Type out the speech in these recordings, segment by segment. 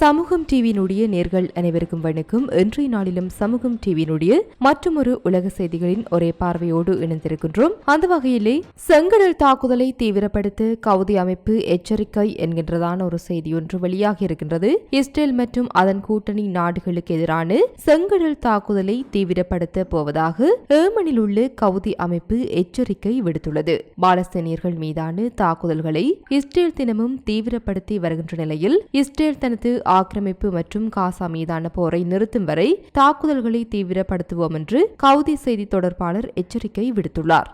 சமூகம் டிவியினுடைய நேர்கள் அனைவருக்கும் வணக்கம். இன்றைய நாளிலும் சமூகம் டிவியினுடைய மற்றொரு உலக செய்திகளின் ஒரே பார்வையோடு இணைந்திருக்கின்றோம். அந்த வகையிலே செங்கடல் தாக்குதலை தீவிரப்படுத்த கவுதி அமைப்பு எச்சரிக்கை என்கின்றதான ஒரு செய்தி ஒன்று வெளியாகி இருக்கின்றது. இஸ்ரேல் மற்றும் அதன் கூட்டணி நாடுகளுக்கு எதிரான செங்கடல் தாக்குதலை தீவிரப்படுத்த போவதாக ஏமனில் உள்ள கவுதி அமைப்பு எச்சரிக்கை விடுத்துள்ளது. பாலஸ்தீனியர்கள் மீதான தாக்குதல்களை இஸ்ரேல் தினமும் தீவிரப்படுத்தி வருகின்ற நிலையில் இஸ்ரேல் தனது ஆக்கிரமிப்பு மற்றும் காசா மீதான போரை நிறுத்தும் வரை தாக்குதல்களை தீவிரப்படுத்துவோம் என்று கவுதி செய்தி தொடர்பாளர் எச்சரிக்கை விடுத்துள்ளார்.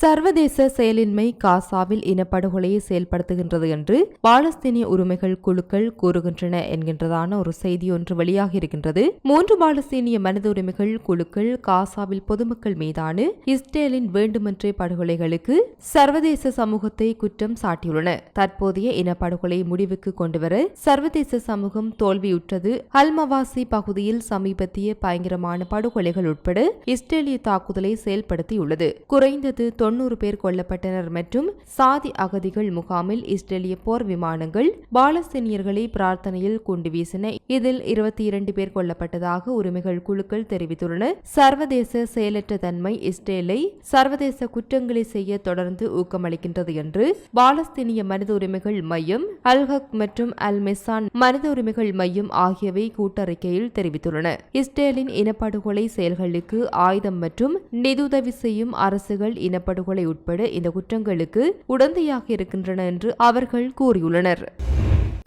சர்வதேச செயலின்மை காசாவில் இனப்படுகொலையை செயல்படுத்துகின்றது என்று பாலஸ்தீனிய உரிமைகள் குழுக்கள் கூறுகின்றன என்கின்றதான ஒரு செய்தி ஒன்று வெளியாக இருக்கின்றது. மூன்று பாலஸ்தீனிய மனித உரிமைகள் குழுக்கள் காசாவில் பொதுமக்கள் மீதான இஸ்ரேலின் வேண்டுமென்றே படுகொலைகளுக்கு சர்வதேச சமூகத்தை குற்றம் சாட்டியுள்ளன. தற்போதைய இனப்படுகொலை முடிவுக்கு கொண்டுவர சர்வதேச சமூகம் தோல்வியுற்றது. அல்மவாசி பகுதியில் சமீபத்திய பயங்கரமான படுகொலைகள் உட்பட இஸ்ரேலிய தாக்குதலை செயல்படுத்தியுள்ளது. குறைந்தது தொன்னூறு பேர் கொல்லப்பட்டனர் மற்றும் சாதி அகதிகள் முகாமில் இஸ்ரேலிய போர் விமானங்கள் பாலஸ்தீனியர்களை பிரார்த்தனையில் குண்டு வீசின இதில் இருபத்தி இரண்டு பேர் கொல்லப்பட்டதாக உரிமைகள் குழுக்கள் தெரிவித்துள்ளன. சர்வதேச செயலற்ற தன்மை இஸ்ரேலை சர்வதேச குற்றங்களை செய்ய தொடர்ந்து ஊக்கமளிக்கின்றது என்று பாலஸ்தீனிய மனித உரிமைகள் மையம் அல்ஹக் மற்றும் அல் மெசான் மனித உரிமைகள் மையம் ஆகியவை கூட்டறிக்கையில் தெரிவித்துள்ளன. இஸ்ரேலின் இனப்படுகொலை செயல்களுக்கு ஆயுதம் மற்றும் நிதியுதவி செய்யும் அரசுகள் இனப்படுகொலை உட்பட இந்த குற்றங்களுக்கு உடந்தையாக இருக்கின்றன என்று அவர்கள் கூறியுள்ளனர்.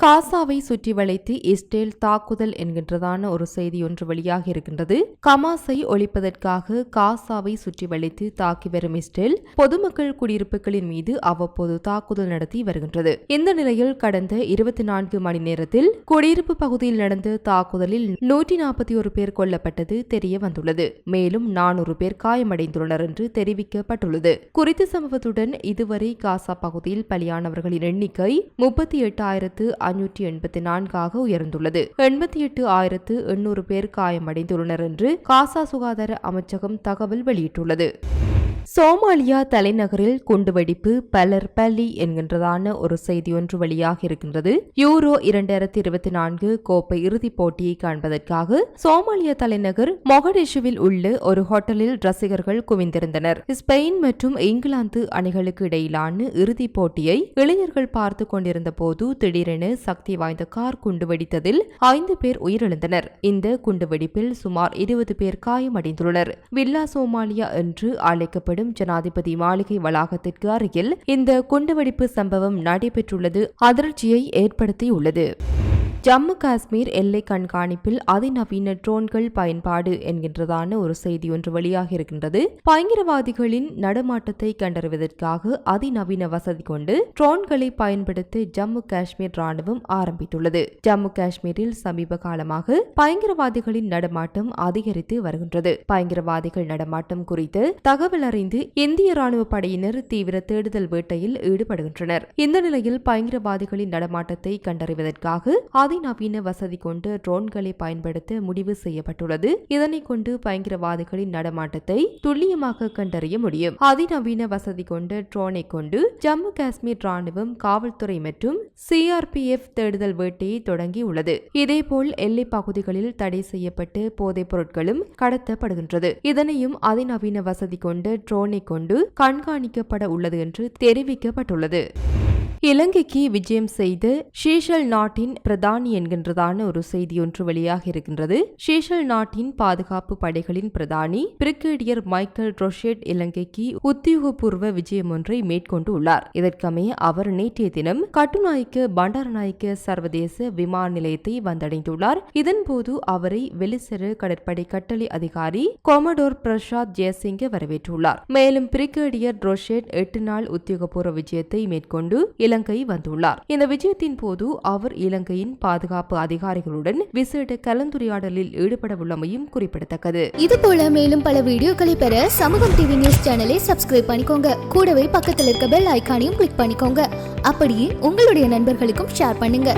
காசாவை சுற்றி வளைத்து இஸ்ரேல் தாக்குதல் என்கின்றதான ஒரு செய்தி ஒன்று வெளியாகி இருக்கின்றது. கமாஸை ஒழிப்பதற்காக காசாவை சுற்றி வளைத்து தாக்கி வரும் இஸ்ரேல் பொதுமக்கள் குடியிருப்புகளின் மீது அவ்வப்போது தாக்குதல் நடத்தி வருகின்றது. இந்த நிலையில் கடந்த இருபத்தி நான்கு மணி நேரத்தில் குடியிருப்பு பகுதியில் நடந்த தாக்குதலில் நூற்றி நாற்பத்தி ஒரு பேர் கொல்லப்பட்டது தெரிய வந்துள்ளது. மேலும் நானூறு பேர் காயமடைந்துள்ளனர் என்று தெரிவிக்கப்பட்டுள்ளது. குறித்த சம்பவத்துடன் இதுவரை காசா பகுதியில் பலியானவர்களின் எண்ணிக்கை முப்பத்தி எட்டாயிரத்து ஐநூற்றி எண்பத்தி நான்காக உயர்ந்துள்ளது. எண்பத்தி எட்டு ஆயிரத்து எண்ணூறு பேர் காயமடைந்துள்ளனர் என்று காசா சுகாதார அமைச்சகம் தகவல் வெளியிட்டுள்ளது. சோமாலியா தலைநகரில் குண்டுவெடிப்பு பலர் பலி என்கின்றதான ஒரு செய்தி ஒன்று வெளியாக இருக்கின்றது. யூரோ இரண்டாயிரத்தி இருபத்தி நான்கு கோப்பை இறுதிப் போட்டியை காண்பதற்காக சோமாலியா தலைநகர் மொகடிஷுவில் உள்ள ஒரு ஹோட்டலில் ரசிகர்கள் குவிந்திருந்தனர். ஸ்பெயின் மற்றும் இங்கிலாந்து அணிகளுக்கு இடையிலான இறுதிப் போட்டியை இளைஞர்கள் பார்த்து கொண்டிருந்த போது திடீரென சக்தி வாய்ந்த கார் குண்டு வெடித்ததில் ஐந்து பேர் உயிரிழந்தனர். இந்த குண்டுவெடிப்பில் சுமார் இருபது பேர் காயமடைந்துள்ளனர். வில்லா சோமாலியா என்று அழைக்கப்படும் எனப்படும் ஜனாதிபதி மாளிகை வளாகத்திற்கு அருகில் இந்த குண்டுவெடிப்பு சம்பவம் நடைபெற்றுள்ளது. அதிர்ச்சியை ஏற்படுத்தியுள்ளது. ஜம்மு காஷ்மீர் எல்லை கண்காணிப்பில் அதிநவீன ட்ரோன்கள் பயன்பாடு என்கின்றதான ஒரு செய்தி ஒன்று வெளியாக இருக்கின்றது பயங்கரவாதிகளின் நடமாட்டத்தை கண்டறிவதற்காக அதிநவீன வசதி கொண்டு ட்ரோன்களை பயன்படுத்த ஜம்மு காஷ்மீர் ராணுவம் ஆரம்பித்துள்ளது. ஜம்மு காஷ்மீரில் சமீப காலமாக பயங்கரவாதிகளின் நடமாட்டம் அதிகரித்து வருகின்றது. பயங்கரவாதிகள் நடமாட்டம் குறித்து தகவல் அறிந்து இந்திய ராணுவ படையினர் தீவிர தேடுதல் வேட்டையில் ஈடுபடுகின்றனர். இந்த நிலையில் பயங்கரவாதிகளின் நடமாட்டத்தை கண்டறிவதற்காக அதிநவீன வசதி கொண்டு ட்ரோன்களை பயன்படுத்த முடிவு செய்யப்பட்டுள்ளது. இதனை கொண்டு பயங்கரவாதிகளின் நடமாட்டத்தை துல்லியமாக கண்டறிய முடியும். அதிநவீன வசதி கொண்ட ட்ரோனை கொண்டு ஜம்மு காஷ்மீர் ராணுவம் காவல்துறை மற்றும் சிஆர்பிஎஃப் தேடுதல் வேட்டையை தொடங்கியுள்ளது. இதேபோல் எல்லை பகுதிகளில் தடை செய்யப்பட்டு போதைப் பொருட்களும் கடத்தப்படுகின்றது. இதனையும் அதிநவீன வசதி கொண்ட ட்ரோனை கொண்டு கண்காணிக்கப்பட உள்ளது என்று தெரிவிக்கப்பட்டுள்ளது. இலங்கைக்கு விஜயம் செய்து ஷீஷல் நாட்டின் பிரதானி என்கின்றதான ஒரு செய்தி ஒன்று வெளியாக இருக்கின்றது. ஷீஷல் நாட்டின் பாதுகாப்பு படைகளின் பிரதானி பிரிகேடியர் மைக்கேல் ரொஷேட் இலங்கைக்கு உத்தியோகபூர்வ விஜயம் ஒன்றை மேற்கொண்டு உள்ளார். இதற்கமைய அவர் நேற்றைய தினம் கட்டுநாயக்க பண்டாரநாயக்க சர்வதேச விமான நிலையத்தை வந்தடைந்துள்ளார். இதன்போது அவரை வெளிசெரு கடற்படை கட்டளை அதிகாரி கொமடோர் பிரசாத் ஜெயசிங்க வரவேற்றுள்ளார். மேலும் பிரிகேடியர் ரொஷேட் எட்டு நாள் உத்தியோகபூர்வ விஜயத்தை மேற்கொண்டு இலங்கை வந்துள்ளார். இந்த விஜயத்தின் போது அவர் இலங்கையின் பாதுகாப்பு அதிகாரிகளுடன் விசேட கலந்துரையாடலில் ஈடுபட உள்ளமையும் குறிப்பிடத்தக்கது. இது போல மேலும் பல வீடியோக்களை பெற சமூகம் டிவி நியூஸ் சேனலை சப்ஸ்கிரைப் பண்ணிக்கோங்க. கூடவே பக்கத்தில் இருக்க பெல் ஐகானையும் கிளிக் பண்ணிக்கோங்க. அப்படியே உங்களுடைய நண்பர்களுக்கும் ஷேர் பண்ணுங்க.